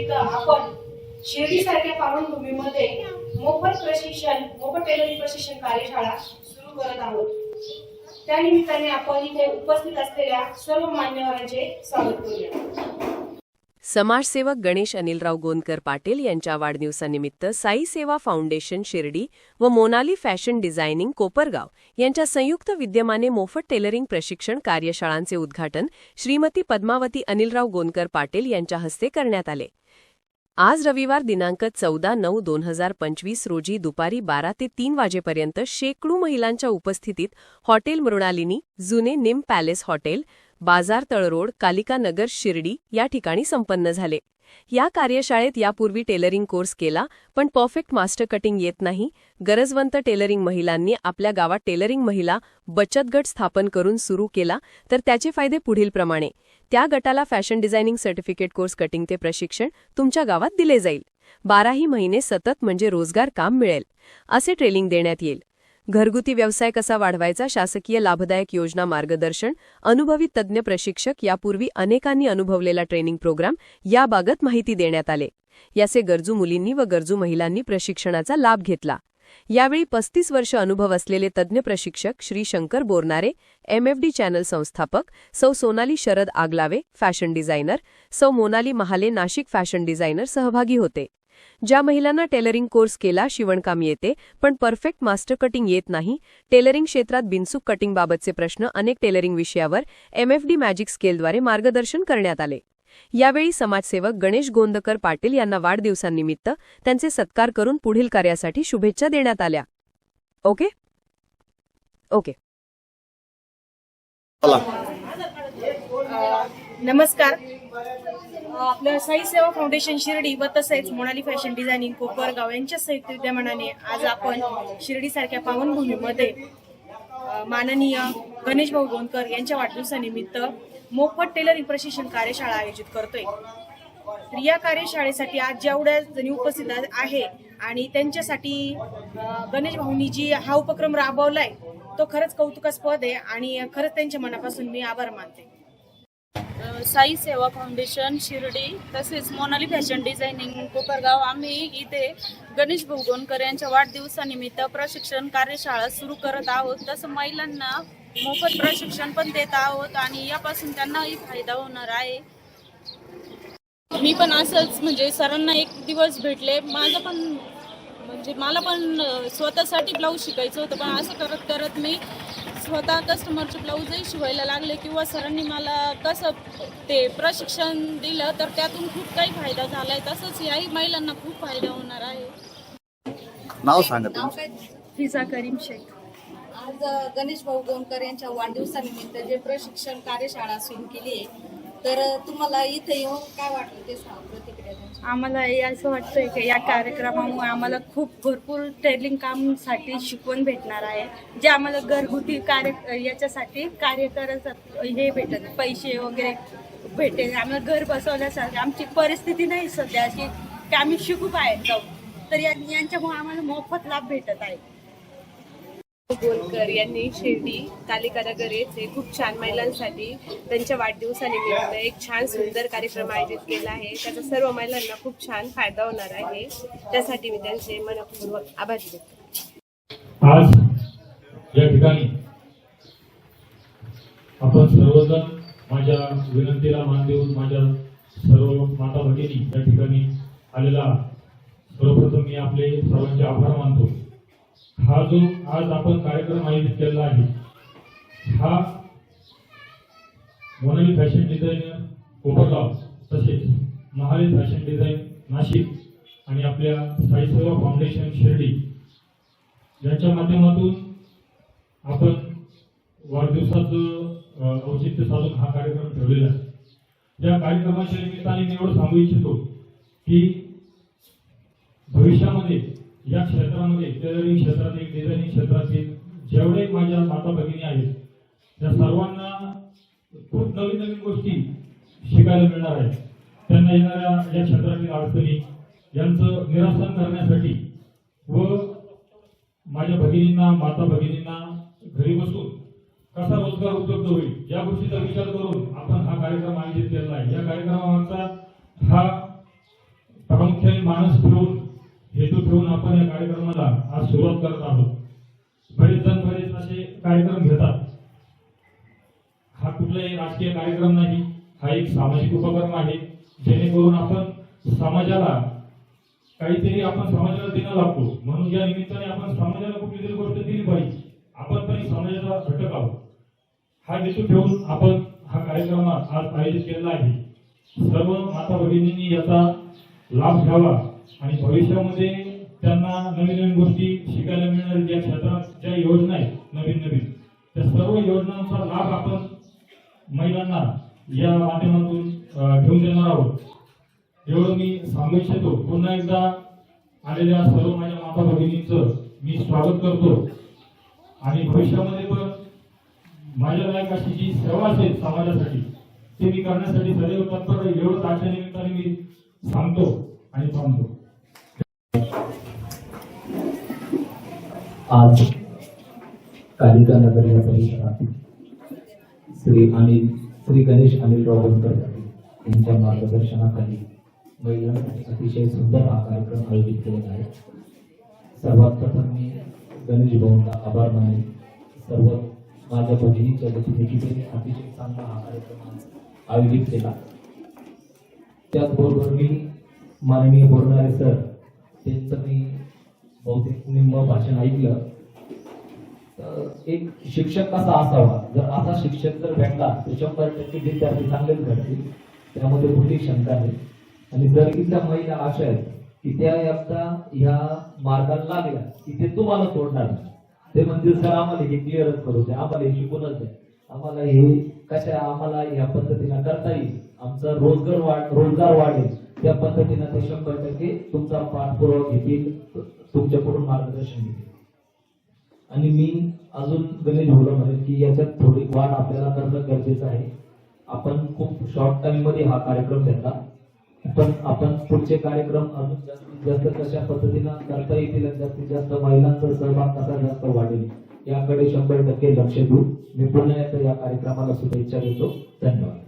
तिथं आपण शिर्डीसारख्या पावनभूमीमध्ये मोफत प्रशिक्षण मोफत टेलरिंग प्रशिक्षण कार्यशाळा सुरू करत आहोत. त्यानिमित्ताने आपण इथे उपस्थित असलेल्या सर्व मान्यवरांचे स्वागत करूया. समाजसेवक गणेश अनिलराव गोंदकर पाटील यांच्या वाढदिवसानिमित्त साई सेवा फाउंडेशन शिर्डी व मोनाली फॅशन डिझायनिंग कोपरगाव यांच्या संयुक्त विद्यमाने मोफत टेलरिंग प्रशिक्षण कार्यशाळांचे उद्घाटन श्रीमती पद्मावती अनिलराव गोंदकर पाटील यांच्या हस्ते करण्यात आले. आज रविवार दिनांक चौदा नऊ दोन हजार पंचवीस रोजी दुपारी बारा ते तीन वाजेपर्यंत शेकडो महिलांच्या उपस्थितीत हॉटेल मृणालिनी जुने निम पॅलेस हॉटेल बाजार तळरोड कालिका नगर शिर्डी या ठिकाणी संपन्न झाले. या कार्यशाळेत यापूर्वी टेलरिंग कोर्स केला पण परफेक्ट मास्टर कटिंग येत नाही. गरजवंत टेलरिंग महिलांनी आपल्या गावात टेलरिंग महिला बचत गट स्थापन करून सुरू केला तर त्याचे फायदे पुढीलप्रमाणे त्या गटाला fashion designing certificate course cutting ते प्रशिक्षण तुमच्या गावात दिले जाईल. बाराही महिने सतत म्हणजे रोजगार काम मिळेल. असे ट्रेनिंग देण्यात येईल. घरगुती व्यवसाय कसा वाढवायचा शासकीय लाभदायक योजना मार्गदर्शन अनुभवी तज्ज्ञ प्रशिक्षक यापूर्वी अनेकांनी अनुभवलेला ट्रेनिंग प्रोग्राम याबाबत माहिती देण्यात आले. याचे गरजू मुलींनी व गरजू महिलांनी प्रशिक्षणाचा लाभ घेतला. यावेळी पस्तीस वर्ष अनुभव असलेले तज्ज्ञ प्रशिक्षक श्री शंकर बोरनारे एमएफडी चॅनल संस्थापक Sau Sonali Sharad Aglave fashion designer Sau Monali Mahale Nashik fashion designer सहभागी होते. ज्या महिलांना टेलरिंग कोर्स केला शिवणकाम येते पण परफेक्ट मास्टर कटिंग येत नाही टेलरिंग क्षेत्रात बिनचूक कटिंगबाबतचे प्रश्न अनेक टेलरिंग विषयावर एमएफडी मॅजिक स्केलद्वारे मार्गदर्शन करण्यात आले. यावेळी समाजसेवक गणेश गोंदकर पाटील यांना वाढदिवसानिमित्त त्यांचे सत्कार करून पुढील कार्यासाठी शुभेच्छा देण्यात आल्या. ओके? ओके. नमस्कार. आपलं साई सेवा फाउंडेशन शिर्डी व तसेच मोनाली फॅशन डिझायनिंग कोपरगाव यांच्या संयुक्त विद्यमानाने आज आपण शिर्डीसारख्या पावनभूमीमध्ये माननीय गणेश भाऊ गोंदकर यांच्या वाढदिवसानिमित्त मोफत टेलरिंग प्रशिक्षण कार्यशाळा आयोजित करतोय. तर या कार्यशाळेसाठी आज जेवढ्या जणी उपस्थित आहे आणि त्यांच्यासाठी गणेश भाऊंनी जी हा उपक्रम राबवलाय तो खरंच कौतुकास्पद आहे आणि खरंच त्यांच्या मनापासून मी आभार मानते. साई सेवा फाउंडेशन शिर्डी तसेच मोनाली फॅशन डिझायनिंग कोपरगाव. आम्ही इथे गणेश भाऊ यांच्या वाढदिवसानिमित्त प्रशिक्षण कार्यशाळा सुरू करत आहोत. तसं महिलांना मोफत प्रशिक्षण पण देत आहोत आणि यापासून त्यांनाही फायदा होणार आहे. मी पण असंच म्हणजे सरांना एक दिवस भेटले. माझं पण म्हणजे मला पण स्वतःसाठी ब्लाऊज शिकायचं होतं पण असं करत करत मी स्वतः कस्टमरचे ब्लाऊजही शिवायला लागले किंवा सरांनी मला कसं ते प्रशिक्षण दिलं तर त्यातून खूप काही फायदा झाला आहे तसंच याही महिलांना खूप फायदा होणार आहे. नाव सांगा फिजा करीम शेख. आज गणेश भाऊ गोंदकर यांच्या वाढदिवसानिमित्त जे प्रशिक्षण कार्यशाळा सुरू केली आहे तर तुम्हाला इथे येऊन काय वाटलं ते सांग. आम्हाला हे असं वाटतंय की या कार्यक्रमामुळे आम्हाला खूप भरपूर टेलिंग कामसाठी शिकवण भेटणार आहे. जे आम्हाला घरगुती कार्य याच्यासाठी कार्य करत हे भेटत पैसे वगैरे भेटेल. आम्हाला घर बसवल्यासारखं. आमची परिस्थिती नाही सध्या अशी की आम्ही शिकू बाहेर जाऊ. तर या- यांच्यामुळे आम्हाला मोफत लाभ भेटत आहे. गोलकर यांनी शिर्डी कालिकानगर येथे खूप छान महिलांसाठी त्यांच्या वाढदिवसानिमित्त एक छान सुंदर कार्यक्रम आयोजित केला आहे. त्याचा सर्व महिलांना खूप छान फायदा होणार आहे. त्यासाठी मी त्यांचे मनपूर्वक आभार व्यक्त आज या ठिकाणी आपण सर्वजण माझ्या विनंतीला मान देऊन माझ्या सर्व माता भगिनी या ठिकाणी आलेला सर्वप्रथम मी आपले सर्वांचे आभार मानतो. हा जो आज आपण कार्यक्रम आयोजित केलेला आहे हा मोनाली फॅशन डिझायनर कोपरगाव तसेच महावीर फॅशन डिझाईन नाशिक आणि आपल्या साईसेवा फाउंडेशन शिर्डी यांच्या माध्यमातून आपण वाढदिवसाचं औचित्य साधून हा कार्यक्रम ठेवलेला आहे. या कार्यक्रमाच्या निमित्ताने मी एवढं सांगू इच्छितो की भविष्यामध्ये या क्षेत्रामध्ये टेलरिंग क्षेत्रातील डिझायनिंग क्षेत्रातील जेवढे माझ्या माता भगिनी आहेत त्या सर्वांना खूप नवीन नवीन गोष्टी शिकायला मिळणार आहेत. त्यांना येणाऱ्या या क्षेत्रातील अडचणी यांचं निरासन करण्यासाठी व माझ्या भगिनींना माता भगिनींना घरी बसून कसा रोजगार उपलब्ध होईल या गोष्टीचा विचार करून आपण हा कार्यक्रम आयोजित केलेला आहे. या कार्यक्रमाचा हा प्रामुख्याने माणूस फिरवून हेतू ठेवून आपण या कार्यक्रमाला आज सुरुवात करत आहोत. बरेच जण बरेच असे कार्यक्रम घेतात. हा कुठलाही राजकीय कार्यक्रम नाही हा एक सामाजिक उपक्रम आहे. जेणेकरून आपण समाजाला काहीतरी आपण समाजाला देणं लागतो. म्हणून या निमित्ताने आपण समाजाला कुठली तरी गोष्ट दिली पाहिजे. आपण पण समाजाचा घटक आहोत. हा हेतू ठेवून आपण हा कार्यक्रम आज आयोजित केलेला आहे. सर्व माता भगिनींनी याचा लाभ घ्यावा. आणि भविष्यामध्ये त्यांना नवीन नवीन गोष्टी शिकायला मिळणार ज्या क्षेत्रात ज्या योजना आहेत नवीन नवीन त्या सर्व योजनांचा लाभ आपण महिलांना या माध्यमातून घेऊन देणार आहोत. एवढं मी सांगू इच्छितो. पुन्हा एकदा आलेल्या सर्व माझ्या माता भगिनींचं मी स्वागत करतो. आणि भविष्यामध्ये पण माझ्या लायक अशी जी सेवा असेल समाजासाठी ते मी करण्यासाठी सदैव तत्पर राहील. एवढंच आजच्या निमित्ताने मी सांगतो आणि थांबतो. आज कालिका नगर या श्री अनिल श्री गणेश अनिल रावणकर यांच्या मार्गदर्शनाखाली महिलांसाठी अतिशय सुंदर हा कार्यक्रम आयोजित केलेला आहे. सर्वात प्रथम मी गणेश भाऊंना आभार मानेन. सर्व माझ्या भगिनीच्या वतीने की त्यांनी अतिशय चांगला हा कार्यक्रम आयोजित केला. त्याचबरोबर मी माननीय बोलणारे सर त्यांचं मी बहुतेक निम्म भाषण ऐकलं तर एक शिक्षक कसा असावा? जर असा शिक्षक जर भेटला तर शंभर टक्के विद्यार्थी चांगलेच घडतील. त्यामध्ये मोठी शंका नाही आणि जर इथल्या महिला अशा आहेत की त्या एकदा ह्या मार्गाला लागल्या की ते तुम्हाला सोडणार ते म्हणजे सर आम्हाला हे क्लिअरच करू द्या. आम्हाला हे शिकूनच द्या. आम्हाला हे कशा आम्हाला या पद्धतीने करता येईल? आमचा रोजगार वाढ रोजगार वाढेल. त्या पद्धतीनं ते शंभर टक्के तुमचा पाठपुरावा घेतील तुमच्याकडून मार्गदर्शन घेतील. आणि मी अजून गणित भाऊला म्हणेल की याच्यात थोडी वाढ आपल्याला करणं गरजेचं आहे. आपण खूप शॉर्ट टाइममध्ये हा कार्यक्रम घेतला. पण आपण पुढचे कार्यक्रम अजून जास्तीत जास्त कशा पद्धतीनं करता येतील जास्तीत जास्त महिलांचा सहभाग कसा जास्त वाढेल याकडे शंभर टक्के लक्ष देऊ मी पुन्हा एकदा या कार्यक्रमाला शुभेच्छा देतो. धन्यवाद.